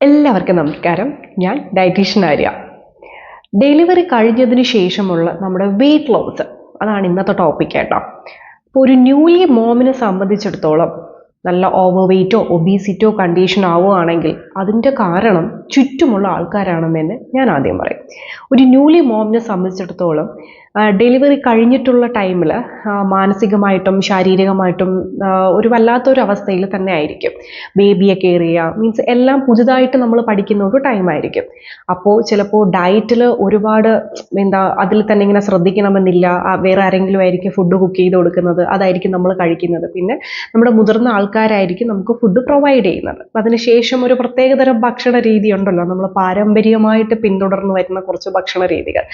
എല്ലാവർക്കും നമസ്കാരം. ഞാൻ ഡയറ്റീഷ്യൻ ആര്യ. ഡെലിവറി കഴിഞ്ഞതിന് ശേഷമുള്ള നമ്മുടെ വെയിറ്റ് ലോസ് അതാണ് ഇന്നത്തെ ടോപ്പിക് കേട്ടോ. അപ്പോൾ ഒരു ന്യൂലി മോമിനെ സംബന്ധിച്ചിടത്തോളം നല്ല ഓവർ വെയിറ്റോ ഒബീസിറ്റോ കണ്ടീഷൻ ആവുകയാണെങ്കിൽ അതിന്റെ കാരണം ചുറ്റുമുള്ള ആൾക്കാരാണെന്ന് തന്നെ ഞാൻ ആദ്യം പറയും. ഒരു ന്യൂലി മോമിനെ സംബന്ധിച്ചിടത്തോളം ഡെലിവറി കഴിഞ്ഞിട്ടുള്ള ടൈമിൽ മാനസികമായിട്ടും ശാരീരികമായിട്ടും ഒരു വല്ലാത്തൊരു അവസ്ഥയിൽ തന്നെ ആയിരിക്കും. ബേബിയെ കെയർ ചെയ്യുക മീൻസ് എല്ലാം പുതുതായിട്ട് നമ്മൾ പഠിക്കുന്ന ഒരു ടൈമായിരിക്കും അപ്പോൾ ചിലപ്പോൾ ഡയറ്റിൽ ഒരുപാട് എന്താ അതിൽ തന്നെ ഇങ്ങനെ ശ്രദ്ധിക്കണമെന്നില്ല വേറെ ആരെങ്കിലും ആയിരിക്കും ഫുഡ് കുക്ക് ചെയ്ത് കൊടുക്കുന്നത് അതായിരിക്കും നമ്മൾ കഴിക്കുന്നത്. പിന്നെ നമ്മുടെ മുതിർന്ന ആൾക്കാരായിരിക്കും നമുക്ക് ഫുഡ് പ്രൊവൈഡ് ചെയ്യുന്നത്. അതിനുശേഷം ഒരു പ്രത്യേകതരം ഭക്ഷണ രീതി ഉണ്ടല്ലോ നമ്മൾ പാരമ്പര്യമായിട്ട് പിന്തുടർന്ന് വരുന്ന കുറച്ച് ഭക്ഷണ രീതികൾ.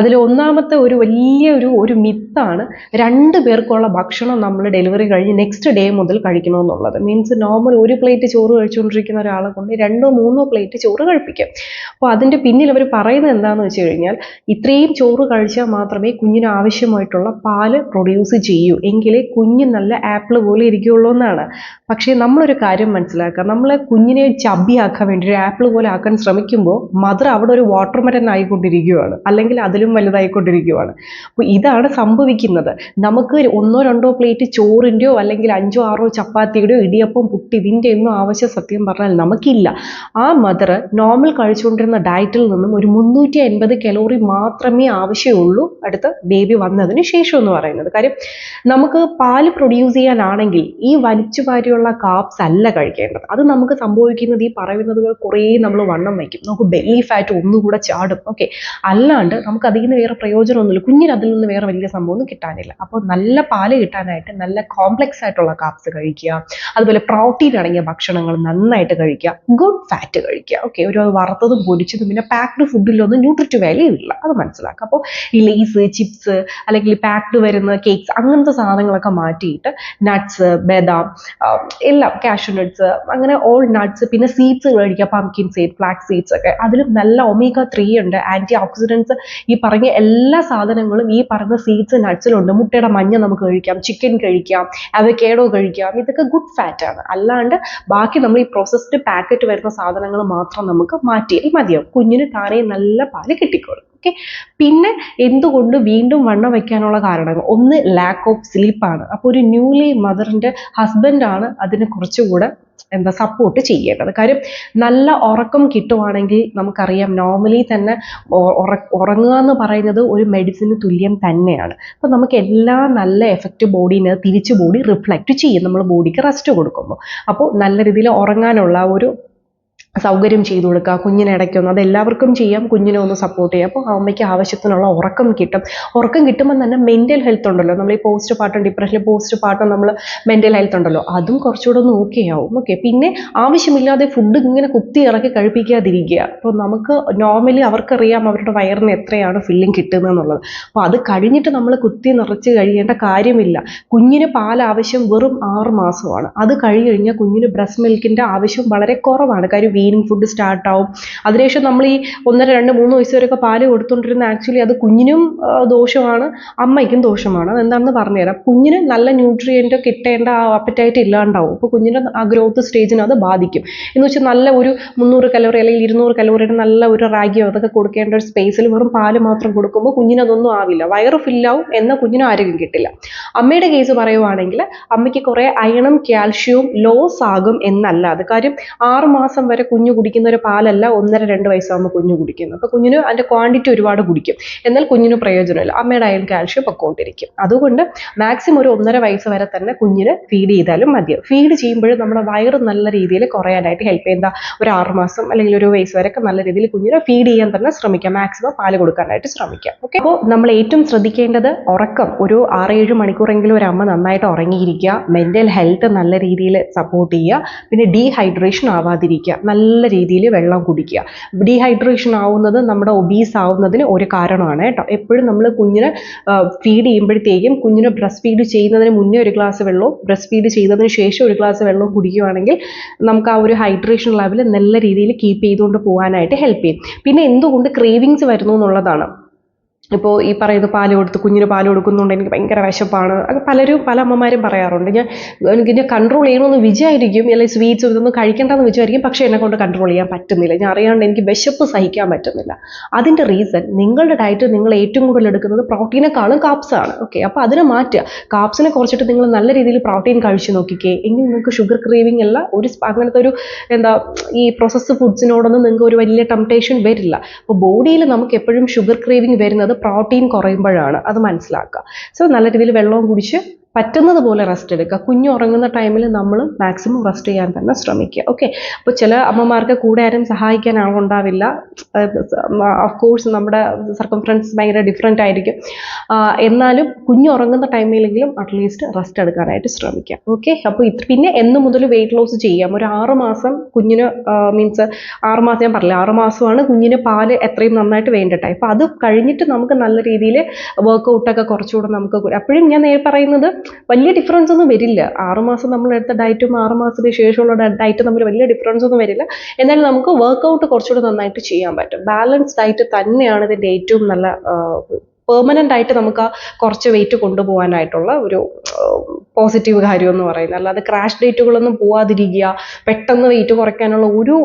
അതിൽ ഒന്നാമത്തെ ഒരു വലിയ ഒരു മിത്താണ് രണ്ട് പേർക്കുള്ള ഭക്ഷണം നമ്മൾ ഡെലിവറി കഴിഞ്ഞ് നെക്സ്റ്റ് ഡേ മുതൽ കഴിക്കണമെന്നുള്ളത്. മീൻസ് നോർമൽ ഒരു പ്ലേറ്റ് ചോറ് കഴിച്ചുകൊണ്ടിരിക്കുന്ന ഒരാളെ കൊണ്ട് രണ്ടോ മൂന്നോ പ്ലേറ്റ് ചോറ് കഴിപ്പിക്കും. അപ്പോൾ അതിന്റെ പിന്നിൽ അവർ പറയുന്നത് എന്താണെന്ന് വെച്ച് കഴിഞ്ഞാൽ ഇത്രയും ചോറ് കഴിച്ചാൽ മാത്രമേ കുഞ്ഞിന് ആവശ്യമായിട്ടുള്ള പാൽ പ്രൊഡ്യൂസ് ചെയ്യൂ. എങ്കിലേ കുഞ്ഞ് നല്ല ആപ്പിൾ പോലെ ഇരിക്കുകയുള്ളൂ എന്നാണ്. പക്ഷേ നമ്മളൊരു കാര്യം മനസ്സിലാക്കുക. നമ്മൾ കുഞ്ഞിനെ ചബിയാക്കാൻ വേണ്ടി ഒരു ആപ്പിൾ പോലെ ആക്കാൻ ശ്രമിക്കുമ്പോൾ മദർ അവിടെ ഒരു വാട്ടർ മെലൻ ആയിക്കൊണ്ടിരിക്കുകയാണ്. അല്ലെങ്കിൽ അതിലും വലുതായിക്കൊണ്ടിരിക്കുകയാണ്. അപ്പോൾ ഇതാണ് സംഭവിക്കുന്നത്. നമുക്ക് ഒന്നോ രണ്ടോ പ്ലേറ്റ് ചോറിന്റെയോ അല്ലെങ്കിൽ അഞ്ചോ ആറോ ചപ്പാത്തിയുടെയോ ഇടിയപ്പം പുട്ട് ഇതിന്റെ ഒന്നും ആവശ്യം സത്യം പറഞ്ഞാൽ നമുക്കില്ല. ആ മദർ നോർമൽ കഴിച്ചുകൊണ്ടിരുന്ന ഡയറ്റിൽ നിന്നും ഒരു മുന്നൂറ്റി അൻപത് കലോറി മാത്രമേ ആവശ്യമുള്ളൂ. അടുത്ത ബേബി വന്നതിന് ശേഷം എന്ന് പറയുന്നത്. കാര്യം നമുക്ക് പാൽ പ്രൊഡ്യൂസ് ചെയ്യാനാണെങ്കിൽ ഈ വലിച്ചു വാരിയുള്ള കാപ്സ് അല്ല കഴിക്കേണ്ടത്. അത് നമുക്ക് സംഭവിക്കുന്നത് ഈ പറയുന്നത് കുറേ നമ്മൾ വണ്ണം വയ്ക്കും. നമുക്ക് ബെല്ലി ഫാറ്റ് ഒന്നുകൂടെ ചാടും. ഓക്കെ അല്ലാണ്ട് നമുക്ക് അതിൽ നിന്ന് വേറെ പ്രയോജനമൊന്നുമില്ല. കുഞ്ഞിന് അതിൽ നിന്ന് വേറെ വലിയ സംഭവമൊന്നും കിട്ടാനില്ല. അപ്പോൾ നല്ല പാൽ കിട്ടാനായിട്ട് നല്ല കോംപ്ലക്സ് ആയിട്ടുള്ള കാപ്സ് കഴിക്കുക. അതുപോലെ പ്രോട്ടീൻ അടങ്ങിയ ഭക്ഷണങ്ങൾ നന്നായിട്ട് കഴിക്കുക. ഗുഡ് ഫാറ്റ് കഴിക്കുക. ഓക്കെ ഒരു വറുത്തതും പൊരിച്ചതും പിന്നെ പാക്ഡ് ഫുഡിലൊന്നും ന്യൂട്രിറ്റീവ് വാല്യൂ ഇല്ല. അത് മനസ്സിലാക്കുക. അപ്പോൾ ഈ ലേസ് ചിപ്സ് അല്ലെങ്കിൽ പാക്ഡ് വരുന്ന കേക്ക്സ് അങ്ങനത്തെ സാധനങ്ങളൊക്കെ മാറ്റിയിട്ട് നട്ട്സ് ബദാം എല്ലാം കാഷ്യൂ നട്ട്സ് അങ്ങനെ ഓൾ നട്ട്സ് പിന്നെ സീഡ്സ് കഴിക്കുക. പംകിൻ സീഡ് ഫ്ലാക്സ് സീഡ്സ് ഒക്കെ. അതിലും നല്ല ഒമേഗ ത്രീ ഉണ്ട്. ആന്റി ഓക്സിഡൻസ് ഈ പറഞ്ഞ എല്ലാ സാധനങ്ങളും ഈ പറഞ്ഞ സീഡ്സ് നട്ട്സിലുണ്ട് മുട്ടയുടെ മഞ്ഞ നമുക്ക് കഴിക്കാം ചിക്കൻ കഴിക്കാം അവക്കേഡോ കഴിക്കാം. ഇതൊക്കെ ഗുഡ് ഫാറ്റ് ആണ്. അല്ലാണ്ട് ബാക്കി നമ്മൾ ഈ പ്രോസസ്ഡ് പാക്കറ്റ് വരുന്ന സാധനങ്ങൾ മാത്രം നമുക്ക് മാറ്റിയാൽ മതിയാവും. കുഞ്ഞിന് താനേ നല്ല പാൽ കിട്ടിക്കോളും. ഓക്കെ. പിന്നെ എന്തുകൊണ്ട് വീണ്ടും വണ്ണം വയ്ക്കാനുള്ള കാരണങ്ങൾ? ഒന്ന് ലാക്ക് ഓഫ് സ്ലീപ്പാണ് അപ്പോൾ ഒരു ന്യൂലി മദറിന്റെ ഹസ്ബൻഡാണ് അതിന് കുറച്ചുകൂടെ എന്താ സപ്പോർട്ട് ചെയ്യേണ്ടത്. കാര്യം നല്ല ഉറക്കം കിട്ടുവാണെങ്കിൽ നമുക്കറിയാം നോർമലി തന്നെ ഉറങ്ങുക എന്ന് പറയുന്നത് ഒരു മെഡിസിന് തുല്യം തന്നെയാണ്. അപ്പോൾ നമുക്ക് എല്ലാ നല്ല എഫക്റ്റ് ബോഡീനെ തിരിച്ച് ബോഡി റിഫ്ലക്റ്റ് ചെയ്യും. നമ്മൾ ബോഡിക്ക് റെസ്റ്റ് കൊടുക്കുമ്പോൾ അപ്പോൾ നല്ല രീതിയിൽ ഉറങ്ങാനുള്ള ഒരു സൗകര്യം ചെയ്തു കൊടുക്കുക കുഞ്ഞിനെ ഇടയ്ക്കൊന്ന് അത് എല്ലാവർക്കും ചെയ്യാം കുഞ്ഞിനെ ഒന്ന് സപ്പോർട്ട് ചെയ്യാം. അപ്പോൾ അമ്മയ്ക്ക് ആവശ്യത്തിനുള്ള ഉറക്കം കിട്ടും. ഉറക്കം കിട്ടുമ്പോൾ തന്നെ മെന്റൽ ഹെൽത്ത് ഉണ്ടല്ലോ. നമ്മൾ ഈ postpartum depression postpartum നമ്മൾ മെന്റൽ ഹെൽത്ത് ഉണ്ടല്ലോ. അതും കുറച്ചുകൂടെ ഒന്ന് ഓക്കെ ആവും. ഓക്കെ പിന്നെ ആവശ്യമില്ലാതെ ഫുഡ് ഇങ്ങനെ കുത്തി ഇറക്കി കഴിപ്പിക്കാതിരിക്കുക. അപ്പോൾ നമുക്ക് നോർമലി അവർക്കറിയാം അവരുടെ വയറിന് എത്രയാണ് ഫില്ലിംഗ് കിട്ടുന്നത് എന്നുള്ളത്. അപ്പോൾ അത് കഴിഞ്ഞിട്ട് നമ്മൾ കുത്തി നിറച്ച് കഴിയേണ്ട കാര്യമില്ല. കുഞ്ഞിന് പാൽ ആവശ്യം വെറും ആറ് മാസമാണ്. അത് കഴിഞ്ഞ് കഴിഞ്ഞാൽ കുഞ്ഞിന് ബ്രസ്റ്റ് മിൽക്കിന്റെ ആവശ്യം വളരെ കുറവാണ്. കാര്യം വീനിങ് ഫുഡ് സ്റ്റാർട്ടാവും അതിനുശേഷം നമ്മൾ ഈ ഒന്നര രണ്ട് മൂന്ന് വയസ്സ് വരെയൊക്കെ പാൽ കൊടുത്തുകൊണ്ടിരുന്ന ആക്ച്വലി അത് കുഞ്ഞിനും ദോഷമാണ് അമ്മയ്ക്കും ദോഷമാണ്. അതെന്താണെന്ന് പറഞ്ഞുതരാം. കുഞ്ഞിന് നല്ല ന്യൂട്രിയന്റ് കിട്ടേണ്ട ആ അപ്പറ്റൈറ്റ് ഇല്ലാണ്ടാവും. അപ്പോൾ കുഞ്ഞിന്റെ ആ ഗ്രോത്ത് സ്റ്റേജിനെ അത് ബാധിക്കും. എന്ന് വെച്ചാൽ നല്ല ഒരു മുന്നൂറ് കലോറി അല്ലെങ്കിൽ ഇരുന്നൂറ് കലോറിയുടെ നല്ല ഒരു റാഗിയോ അതൊക്കെ കൊടുക്കേണ്ട ഒരു സ്പേസിൽ വെറും പാൽ മാത്രം കൊടുക്കുമ്പോൾ കുഞ്ഞിനതൊന്നും ആവില്ല. വയറ് ഫില്ലാവും എന്നാൽ കുഞ്ഞിന് ആരോഗ്യം കിട്ടില്ല. അമ്മയുടെ കേസ് പറയുവാണെങ്കിൽ അമ്മയ്ക്ക് കുറേ അയണം കാൽഷ്യവും ലോസ് ആകും എന്നല്ല. അത് കാര്യം ആറ് മാസം വരെ കുഞ്ഞു കുടിക്കുന്ന ഒരു പാലല്ല ഒന്നര രണ്ട് വയസ്സാകുമ്പോൾ കുഞ്ഞു കുടിക്കുന്നത് അപ്പോൾ കുഞ്ഞിന് അതിന്റെ ക്വാണ്ടിറ്റി ഒരുപാട് കുടിക്കും. എന്നാൽ കുഞ്ഞിന് പ്രയോജനമില്ല. അമ്മയുടെ അയൺ കാൽഷ്യം പൊക്കോണ്ടിരിക്കും. അതുകൊണ്ട് മാക്സിമം ഒരു ഒന്നര വയസ്സ് വരെ തന്നെ കുഞ്ഞിന് ഫീഡ് ചെയ്താലും മതിയാവും ഫീഡ് ചെയ്യുമ്പോഴും നമ്മുടെ വയറ് നല്ല രീതിയിൽ കുറയാനായിട്ട് ഹെൽപ്പ് ചെയ്യുന്ന ഒരു ആറ് മാസം അല്ലെങ്കിൽ ഒരു വയസ്സ് വരെയൊക്കെ നല്ല രീതിയിൽ കുഞ്ഞിനെ ഫീഡ് ചെയ്യാൻ തന്നെ ശ്രമിക്കാം. മാക്സിമം പാൽ കൊടുക്കാനായിട്ട് ശ്രമിക്കാം. ഓക്കെ അപ്പോൾ നമ്മൾ ഏറ്റവും ശ്രദ്ധിക്കേണ്ടത് ഉറക്കം. ഒരു ആറ് ഏഴ് മണിക്കൂറെങ്കിലും ഒരു അമ്മ നന്നായിട്ട് ഉറങ്ങിയിരിക്കുക. മെന്റൽ ഹെൽത്ത് നല്ല രീതിയിൽ സപ്പോർട്ട് ചെയ്യുക. പിന്നെ ഡീഹൈഡ്രേഷൻ ആവാതിരിക്കുക. നല്ല രീതിയിൽ വെള്ളം കുടിക്കുക. ഡീഹൈഡ്രേഷൻ ആവുന്നത് നമ്മുടെ ഒബീസ് ആവുന്നതിന് ഒരു കാരണമാണ് കേട്ടോ. എപ്പോഴും നമ്മൾ കുഞ്ഞിനെ ഫീഡ് ചെയ്യുമ്പോഴത്തേക്കും കുഞ്ഞിനെ ബ്രസ്റ്റ് ഫീഡ് ചെയ്യുന്നതിന് മുന്നേ ഒരു ഗ്ലാസ് വെള്ളവും ബ്രസ്റ്റ് ഫീഡ് ചെയ്തതിന് ശേഷം ഒരു ഗ്ലാസ് വെള്ളവും കുടിക്കുകയാണെങ്കിൽ നമുക്ക് ആ ഒരു ഹൈഡ്രേഷൻ ലെവൽ നല്ല രീതിയിൽ കീപ്പ് ചെയ്തുകൊണ്ട് പോകാനായിട്ട് ഹെൽപ്പ് ചെയ്യും. പിന്നെ എന്തുകൊണ്ട് ക്രേവിങ്സ് വരുന്നു എന്നുള്ളതാണ്. ഇപ്പോൾ ഈ പറയുന്ന പാൽ കൊടുത്ത് കുഞ്ഞിന് പാൽ കൊടുക്കുന്നുണ്ട് എനിക്ക് ഭയങ്കര വിശപ്പാണ്. അത് പലരും പല അമ്മമാരും പറയാറുണ്ട് ഞാൻ എനിക്ക് ഞാൻ കൺട്രോൾ ചെയ്യണമെന്ന് വിചാരിക്കും അല്ലെങ്കിൽ സ്വീറ്റ്സ് ഇതൊന്നും കഴിക്കേണ്ടെന്ന് വിചാരിക്കും പക്ഷേ എന്നെ കൊണ്ട് കൺട്രോൾ ചെയ്യാൻ പറ്റുന്നില്ല. ഞാൻ അറിയാണ്ട് എനിക്ക് വിശപ്പ് സഹിക്കാൻ പറ്റുന്നില്ല. അതിന്റെ റീസൺ നിങ്ങളുടെ ഡയറ്റ് നിങ്ങൾ ഏറ്റവും കൂടുതൽ എടുക്കുന്നത് പ്രോട്ടീനെക്കാളും കാപ്സാണ് ഓക്കെ അപ്പോൾ അതിനെ മാറ്റുക. കാപ്സിനെ കുറച്ചിട്ട് നിങ്ങൾ നല്ല രീതിയിൽ പ്രോട്ടീൻ കഴിച്ചു നോക്കിക്കേ. എങ്കിൽ നിങ്ങൾക്ക് ഷുഗർ ക്രീവിംഗ് അല്ല ഒരു അങ്ങനത്തെ ഒരു എന്താ ഈ പ്രോസസ്സ് ഫുഡ്സിനോടൊന്നും നിങ്ങൾക്ക് ഒരു വലിയ ടെംപ്ടേഷൻ വരില്ല. അപ്പോൾ ബോഡിയിൽ നമുക്ക് എപ്പോഴും ഷുഗർ ക്രീവിംഗ് വരുന്നത് പ്രോട്ടീൻ കുറയുമ്പോഴാണ് അത് മനസ്സിലാക്കുക. സോ നല്ല രീതിയിൽ വെള്ളവും കുടിച്ച് പറ്റുന്നത് പോലെ റെസ്റ്റ് എടുക്കുക. കുഞ്ഞു ഉറങ്ങുന്ന ടൈമിൽ നമ്മൾ മാക്സിമം റെസ്റ്റ് ചെയ്യാൻ തന്നെ ശ്രമിക്കുക. ഓക്കെ അപ്പോൾ ചില അമ്മമാർക്ക് കൂടെ ആരും സഹായിക്കാൻ ആളുണ്ടാവില്ല. ഓഫ് കോഴ്സ് നമ്മുടെ സർക്കംഫറൻസ് ഭയങ്കര ഡിഫറെന്റ് ആയിരിക്കും. എന്നാലും കുഞ്ഞു ഉറങ്ങുന്ന ടൈമിലെങ്കിലും അറ്റ്ലീസ്റ്റ് റെസ്റ്റ് എടുക്കാനായിട്ട് ശ്രമിക്കാം ഓക്കെ അപ്പോൾ ഇത് പിന്നെ എന്ന് മുതൽ വെയിറ്റ് ലോസ് ചെയ്യാം. ഒരു ആറ് മാസം കുഞ്ഞിന് മീൻസ് ആറ് മാസം ഞാൻ പറഞ്ഞില്ല ആറ് മാസമാണ് കുഞ്ഞിന് പാൽ എത്രയും നന്നായിട്ട് വേണ്ട അപ്പോൾ അത് കഴിഞ്ഞിട്ട് നമുക്ക് നല്ല രീതിയിൽ വർക്കൗട്ടൊക്കെ കുറച്ചുകൂടെ നമുക്ക് അപ്പോഴും ഞാൻ നേരെ പറയുന്നത് വലിയ ഡിഫറൻസ് ഒന്നും വരില്ല. ആറുമാസം നമ്മൾ എടുത്ത ഡയറ്റും ആറുമാസത്തിന് ശേഷമുള്ള ഡയറ്റും തമ്മിൽ വലിയ ഡിഫറൻസ് ഒന്നും വരില്ല. എന്നാലും നമുക്ക് വർക്കൗട്ട് കുറച്ചുകൂടെ നന്നായിട്ട് ചെയ്യാൻ പറ്റും. ബാലൻസ് ഡയറ്റ് തന്നെയാണ് ഇതിന്റെ ഏറ്റവും നല്ല പെർമനന്റ് ആയിട്ട് നമുക്ക് ആ കുറച്ച് വെയിറ്റ് കൊണ്ടുപോകാനായിട്ടുള്ള ഒരു പോസിറ്റീവ് കാര്യം എന്ന് പറയുന്നത്. അല്ലാതെ ക്രാഷ് ഡേറ്റുകളൊന്നും പോവാതിരിക്കുക പെട്ടെന്ന് വെയിറ്റ് കുറയ്ക്കാനുള്ള ഒരു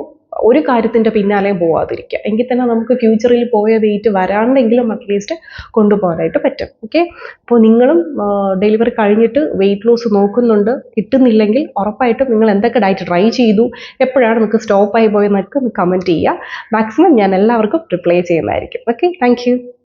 ഒരു കാര്യത്തിന്റെ പിന്നാലെയും പോവാതിരിക്കുക. എങ്കിൽ തന്നെ നമുക്ക് ഫ്യൂച്ചറിൽ പോയ വെയിറ്റ് വരാണ്ടെങ്കിലും അറ്റ്ലീസ്റ്റ് കൊണ്ടുപോകാനായിട്ട് പറ്റും. ഓക്കെ അപ്പോൾ നിങ്ങളും ഡെലിവറി കഴിഞ്ഞിട്ട് വെയിറ്റ് ലോസ് നോക്കുന്നുണ്ട്. കിട്ടുന്നില്ലെങ്കിൽ ഉറപ്പായിട്ടും നിങ്ങൾ എന്തൊക്കെ ഡയറ്റ് ട്രൈ ചെയ്തു എപ്പോഴാണ് നിങ്ങൾക്ക് സ്റ്റോപ്പായി പോയെന്നൊക്കെ കമന്റ് ചെയ്യുക. മാക്സിമം ഞാൻ എല്ലാവർക്കും റിപ്ലൈ ചെയ്യുന്നതായിരിക്കും. Okay thank